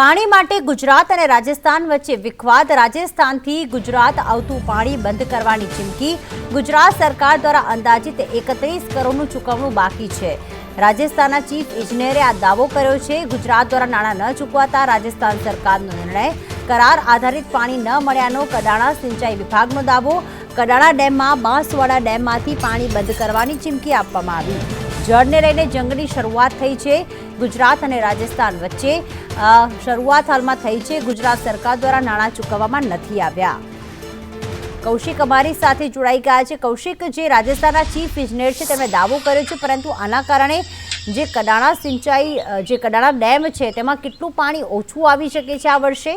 પાણી માટે ગુજરાત અને રાજસ્થાન વચ્ચે વિખવાદ. રાજસ્થાનથી ગુજરાત આવતું પાણી બંધ કરવાની ચીમકી. ગુજરાત સરકાર દ્વારા અંદાજિત એકત્રીસ કરોડનું ચૂકવણું બાકી છે. રાજસ્થાનના ચીફ ઇજનેરે આ દાવો કર્યો છે. ગુજરાત દ્વારા નાણાં ન ચૂકવાતા રાજસ્થાન સરકારનો નિર્ણય. કરાર આધારિત પાણી ન મળ્યાનો કડાણા સિંચાઈ વિભાગનો દાવો. કડાણા ડેમમાં બાંસવાડા ડેમમાંથી પાણી બંધ કરવાની ચીમકી આપવામાં આવી. જળને લઈને જંગની શરૂઆત થઈ છે. ગુજરાત અને રાજસ્થાન વચ્ચે શરૂઆત હાલમાં થઈ છે. ગુજરાત સરકાર દ્વારા નાણાં ચૂકવવામાં નથી આવ્યા. કૌશિક અમારી સાથે જોડાઈ ગયા છે. કૌશિક, જે રાજસ્થાનના ચીફ ઇજનેર છે, તેમણે દાવો કર્યો છે, પરંતુ આના કારણે જે કડાણા સિંચાઈ જે કડાણા ડેમ છે, તેમાં કેટલું પાણી ઓછું આવી શકે છે આ વર્ષે?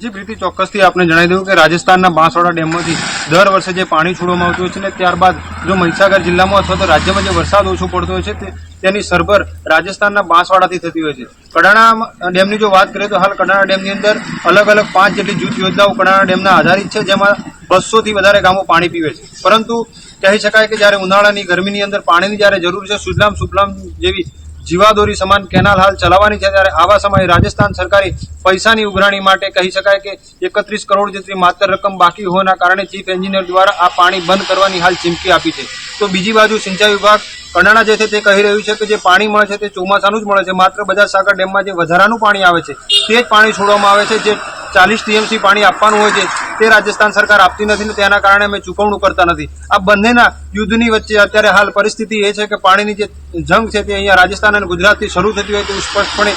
જી, પ્રીતિ, ચોક્કસથી આપણે જણાવી દઉં કે રાજસ્થાનના બાંસવાડા ડેમમાંથી દર વર્ષે જે પાણી છોડવામાં આવતું હોય છે ને ત્યારબાદ જો મહીસાગર જિલ્લામાં અથવા તો રાજ્યમાં જે વરસાદ ઓછો પડતો હોય છે તેની સરભર રાજસ્થાનના બાંસવાડાથી થતી હોય છે. કડાણા ડેમની જો વાત કરીએ તો હાલ કડાણા ડેમની અંદર અલગ અલગ પાંચ જેટલી જૂથ યોજનાઓ કડાણા ડેમના આધારિત છે, જેમાં બસોથી વધારે ગામો પાણી પીવે છે. પરંતુ કહી શકાય કે જ્યારે ઉનાળાની ગરમીની અંદર પાણીની જ્યારે જરૂર છે સુજલામ સુફલામ જેવી જીવાદોરી સમાન કેનાલ હાલ ચલાવવાની છે. ત્યારે આવા સમયે રાજસ્થાન સરકારે પૈસાની ઉઘરાણી માટે કહી શકાય કે એકત્રીસ કરોડ જેટલી માત્ર રકમ બાકી હોવાના કારણે ચીફ એન્જિનિયર દ્વારા આ પાણી બંધ કરવાની હાલ ચીમકી આપી છે. તો બીજી બાજુ સિંચાઈ વિભાગ કડાણા જે છે તે કહી રહ્યું છે કે જે પાણી મળે છે તે ચોમાસાનું જ મળે છે. માત્ર બજાજ સાગર ડેમમાં જે વધારાનું પાણી આવે છે તે જ પાણી છોડવામાં આવે છે. જે ચાલીસ ટીએમસી પાણી આપવાનું હોય છે, તે રાજસ્થાન સરકાર આપતી નથી ને તેના કારણે અમે ચૂકવણું કરતા નથી. આ બંનેના યુદ્ધની વચ્ચે અત્યારે હાલ પરિસ્થિતિ એ છે કે પાણીની જે જંગ છે તે અહીંયા રાજસ્થાન અને ગુજરાતથી શરૂ થતી હોય તેવું સ્પષ્ટપણે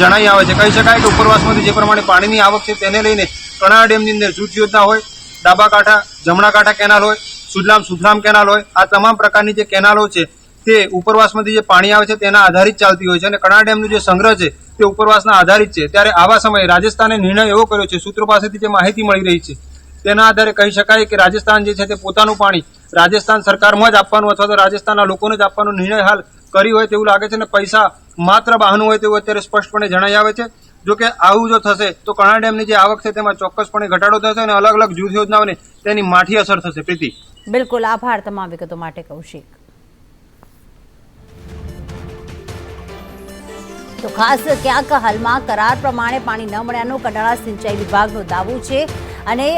જણાઈ આવે છે. કહી શકાય કે ઉપરવાસમાંથી જે પ્રમાણે પાણીની આવક છે તેને લઈને કણાર ડેમની અંદર જૂથ યોજના હોય ડાબા કાંઠા જમણા કાંઠા કેનાલ હોય, સુજલામ સુફલામ કેનાલ હોય, આ તમામ પ્રકારની જે કેનાલો છે તે ઉપરવાસમાંથી જે પાણી આવે છે તેના આધારિત ચાલતી હોય છે અને કણાર ડેમનો જે સંગ્રહ છે તે ઉપરવાસના આધારિત છે. ત્યારે આવા સમયે રાજસ્થાને નિર્ણય એવો કર્યો છે, સૂત્રો પાસેથી જે માહિતી મળી રહી છે, તેના આધારે કહી શકાય કે રાજસ્થાન જે છે તે પોતાનું પાણી રાજસ્થાન સરકારમાં જ આપવાનું અથવા તો રાજસ્થાનના લોકોને જ આપવાનો નિર્ણય હાલ કરી હોય તેવું લાગે છે અને પૈસા માત્ર બહાનું હોય તેવું અત્યારે સ્પષ્ટપણે જણાઈ આવે છે. જો કે આવું જો થશે, તો કણા ડેમની જે આવક છે તેમાં ચોક્કસપણે ઘટાડો થશે અને અલગ અલગ જૂથ યોજનાઓને તેની માઠી અસર થશે. પ્રીતિ. બિલકુલ. આભાર તમામ વિગતો માટે, કૌશિક. તો ખાસ ક્યાંક હાલમાં કરાર પ્રમાણે પાણી ન મળ્યાનો કડાળા સિંચાઈ વિભાગનો દાવો છે. અને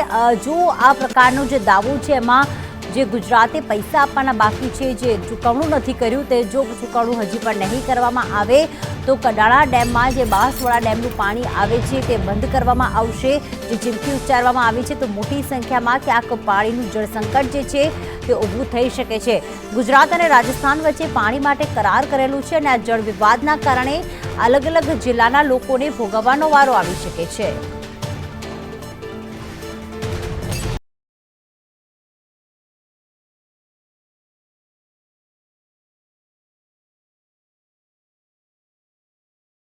જો આ પ્રકારનો જે દાવો છે, એમાં જે ગુજરાતે પૈસા આપવાના બાકી છે, જે ચૂકવણું નથી કર્યું તે જો ચૂકવણું હજી પણ નહીં કરવામાં આવે, તો કડાળા ડેમમાં જે બાંસવાડા ડેમનું પાણી આવે છે તે બંધ કરવામાં આવશે. જે ચીમકી ઉચ્ચારવામાં આવી છે, તો મોટી સંખ્યામાં ક્યાંક પાણીનું જળસંકટ જે છે, તે ઊભું થઈ શકે છે. ગુજરાત અને રાજસ્થાન વચ્ચે પાણી માટે કરાર કરેલું છે અને આ જળ વિવાદના કારણે અલગ અલગ જિલ્લાના લોકોને ભોગવવાનો વારો આવી શકે છે.